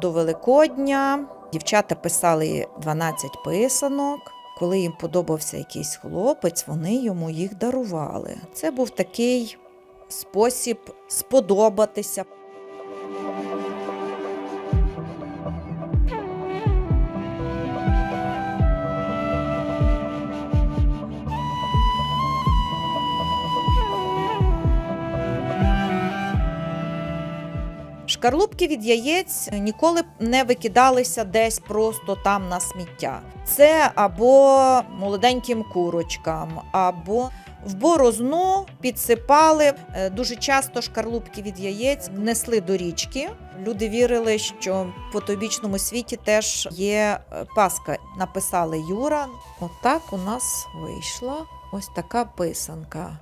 До Великодня дівчата писали 12 писанок. Коли їм подобався якийсь хлопець, вони йому їх дарували. Це був такий спосіб сподобатися. Шкарлупки від яєць ніколи не викидалися десь просто там на сміття. Це або молоденьким курочкам, або в борозну підсипали. Е, Дуже часто шкарлупки від яєць несли до річки. Люди вірили, що в потойбічному світі теж є е, Пасха. Написали Юра. Отак у нас вийшла ось така писанка.